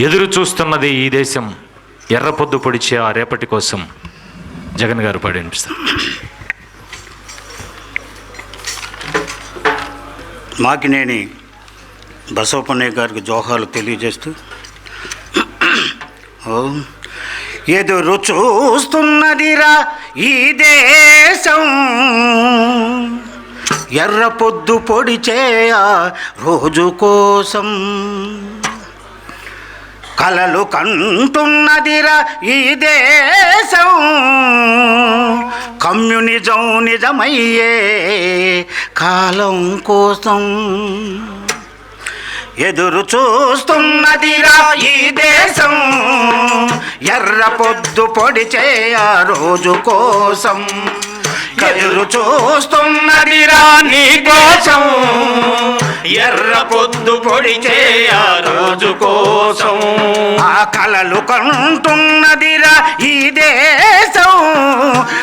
ఎదురు చూస్తున్నది ఈ దేశం. ఎర్రపొద్దు పొడిచే ఆ రేపటి కోసం జగన్ గారు పాడి వినిపిస్తారు. మాకినేని బసవపన్నయ్య గారికి జోహాలు తెలియజేస్తూ ఓ, ఎదురు చూస్తున్నదిరా ఈ దేశం. ఎర్ర పొద్దు పొడిచేయ రోజు కోసం. కలలు కంటున్నదిరా ఈ దేశం. కమ్యూనిజం నిజమయ్యే కాలం కోసం ఎదురు చూస్తున్నదిరా ఈ దేశం. ఎర్ర పొద్దు పొడిచే ఆ రోజు కోసం ఎదురు చూస్తున్నదిరా నీ పొద్దు పొడిచే ఆ రోజు కోసం. ఆ కలలు కంటున్నదిరా ఈ దేశం.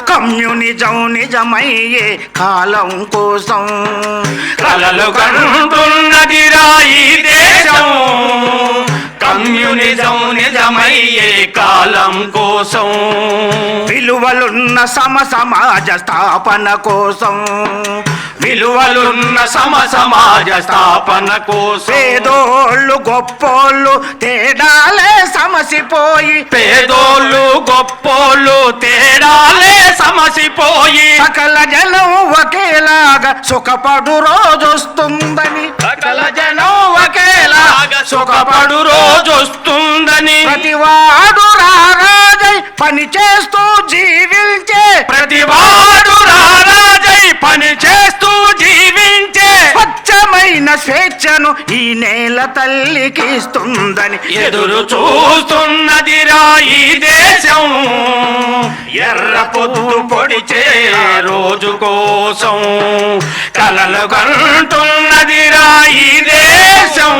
కమ్యూనిజం నిజమయ్యే కాలం కోసం. కలలు కంటున్నదిరా ఈ దేశం. కమ్యూనిజం నిజమయ్యే కాలం కోసం. విలువలున్న సమ సమాజ స్థాపన కోసం. విలువలున్న సమ సమాజ స్థాపన కోసం పేదోళ్ళు గొప్పోళ్ళు తేడాలే సమసిపోయి. పేదోళ్ళు గొప్పోళ్ళు తేడాలే సమసిపోయి. సకల జనం ఒకేలాగా సుఖపడు రోజొస్తుందని. సకల జనం ఒకేలాగా సుఖపడు రోజొస్తుందని. ప్రతివాడు రారాజై పని చేస్తూ జీవించే. ప్రతివాడు రారాజై పని జీవించే స్వచ్ఛమైన స్వేచ్ఛను ఈ నేల తల్లికి ఇస్తుందని ఎదురు చూస్తున్నది ఈ దేశం. ఎర్ర పొద్దు పొడిచే రోజు కోసం కలలు కంటున్నది ఈ దేశం.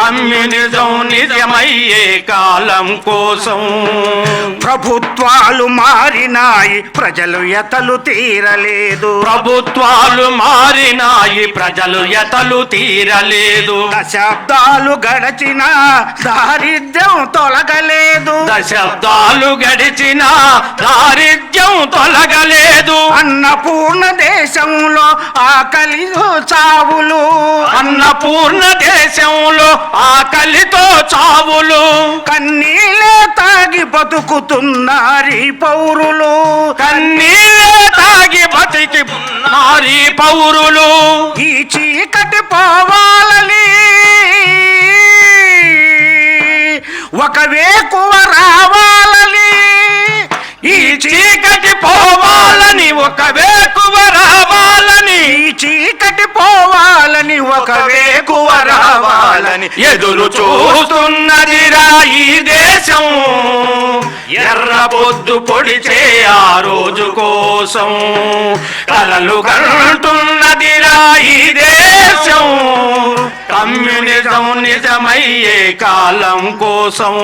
కమ్యూనిజం నిజమయ్యే కాలం కోసం. ప్రభుత్వాలు మారినాయి ప్రజలు ఎతలు తీరలేదు. ప్రభుత్వాలు మారినాయి ప్రజలు ఎతలు తీరలేదు. దశాబ్దాలు గడచిన దారిద్ర్యం తొలగలేదు. దశాబ్దాలు గడిచిన దారిద్ర్యం తొలగలేదు. అన్నపూర్ణ దేశంలో ఆకలి చావులు. అన్నపూర్ణ దేశంలో ఆకలితో చావులు కన్నీళ్ళే తాగి బతుకుతున్నారీ పౌరులు. కన్నీళ్ళే తాగి బతికి నారీ పౌరులు. ఈ చీకటి పోవాలని రావాలని ఎదురు చూస్తున్నదిరా ఈ దేశం. ఎర్ర పొద్దు పొడిచే ఆ రోజు కోసం కలలు కంటున్నదిరా ఈ దేశం కమ్యూనిజం నిజమయ్యే కాలం కోసం.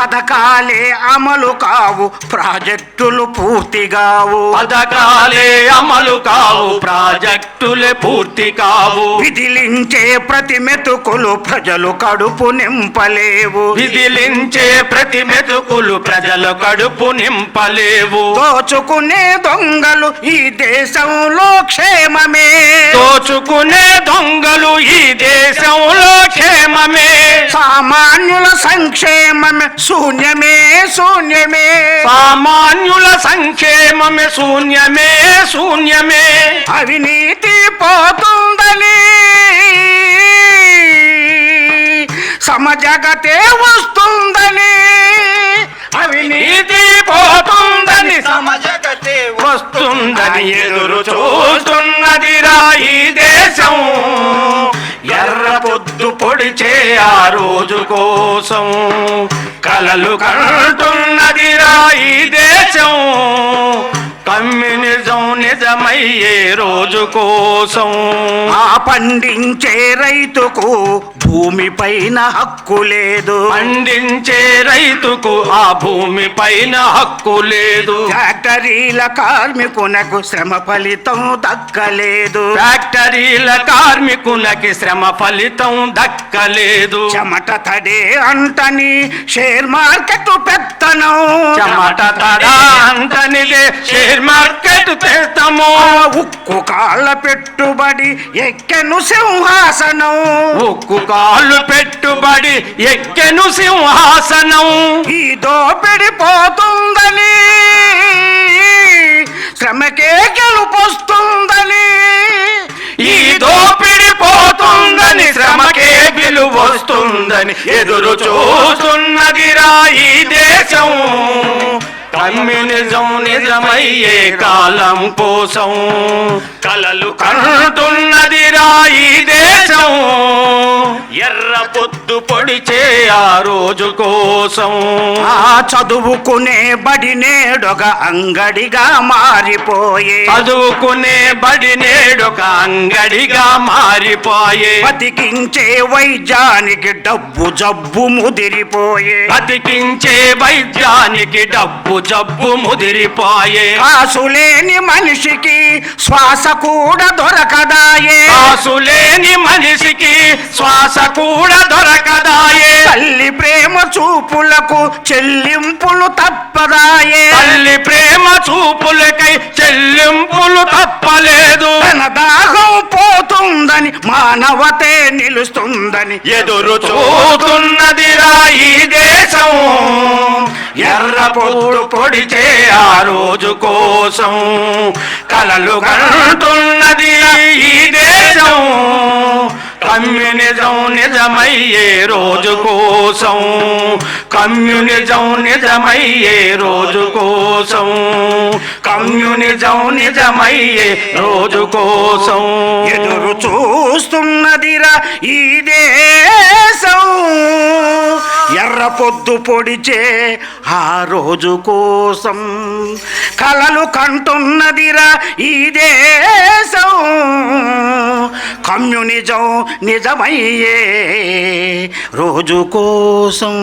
పథకాలే అమలు కావు ప్రాజెక్టులు పూర్తి కావు. పథకాలే అమలు కావు ప్రాజెక్టులే పూర్తి కావు. విధిలించే ప్రతి మెతుకులు ప్రజలు కడుపు నింపలేవు. విధిలించే ప్రతి మెతుకులు ప్రజల కడుపు నింపలేవు. దోచుకునే దొంగలు ఈ దేశంలో క్షేమమే. దోచుకునే దొంగలు ఈ దేశంలో క్షేమమే. సామాన్యుల సంక్షేమమే. శూన్యమే శూన్యమే. సామాన్యుల సంక్షేమమే శూన్యమే శూన్యమే. అవినీతి పోతుందని సమజగతే వస్తుందని అవినీతి పోతుందని ఆ రోజు కోసం కలలు కంటున్నదిరా ఈ దేశం. కమ్యూనిజం నిజమయ్యే రోజు కోసం ఆ పండించే రైతుకు భూమి పైన హక్కు లేదు. పండించే రైతుకు ఆ భూమి పైన హక్కు లేదు. ఫ్యాక్టరీల కార్మికునకు శ్రమ ఫలితం దక్కలేదు. ఫ్యాక్టరీల కార్మికులకి శ్రమ ఫలితం దక్కలేదు. చెమట తడే అంటని షేర్ మార్కెట్ పెత్తనం. చెమట తడా అంటనిలే షేర్ మార్కెట్ ఆ ఉక్కు కాళ్ళ పెట్టుబడి ఎక్కెను సింహాసనం. ఉక్కు కాళ్ళు పెట్టుబడి ఎక్కెను సింహాసనం. ఈ దోపిడి పోతుందని శ్రమకే గెలుపొస్తుందని. ఈ దోపిడి పోతుందని శ్రమకే విలువ వస్తుందని ఎదురు చూస్తున్నదిరా ఈ దేశం. కమ్యూనిజం నిజమయ్యే కాలం కోసం కలలు కంటున్నదిరా ఈ దేశం పొద్దు పొడిచే ఆ రోజు కోసం. ఆ చదువుకునే బడి నేడొక అంగడిగా మారిపోయే. చదువుకునే బడి నేడొక అంగడిగా మారిపోయే. బతికించే వైద్యానికి డబ్బు జబ్బు ముదిరిపోయే. బతికించే వైద్యానికి డబ్బు జబ్బు ముదిరిపోయే. కాసులేని మనిషికి శ్వాస కూడా దొరకదాయే. కాసులేని మనిషికి శ్వాస కూడా దొరకదాయే. తల్లి ప్రేమ చూపులకు చెల్లింపులు తప్పదాయే. తల్లి ప్రేమ చూపులకై చెల్లింపులు తప్పలేదు. తన దాహం పోతుందని మానవతే నిలుస్తుందని ఎదురు చూస్తున్నదిరా ఈ దేశం. ఎర్ర పొద్దు పొడిచే ఆ రోజు కోసం. కలలు కంటున్నది ఈ దేశం. కమ్యూనిజం నిజమయ్యే రోజు కోసం. కమ్యూనిజం నిజమయ్యే రోజు కోసం. కమ్యూనిజం నిజమయ్యే రోజు కోసం. ఎదురు చూస్తున్నదిరా ఈ దేశం. ఎర్ర పొద్దు పొడిచే ఆ రోజు కోసం. కలలు కంటున్నదిరా ఈ దేశం. కమ్యూనిజం నిజమయ్యే రోజు కోసం.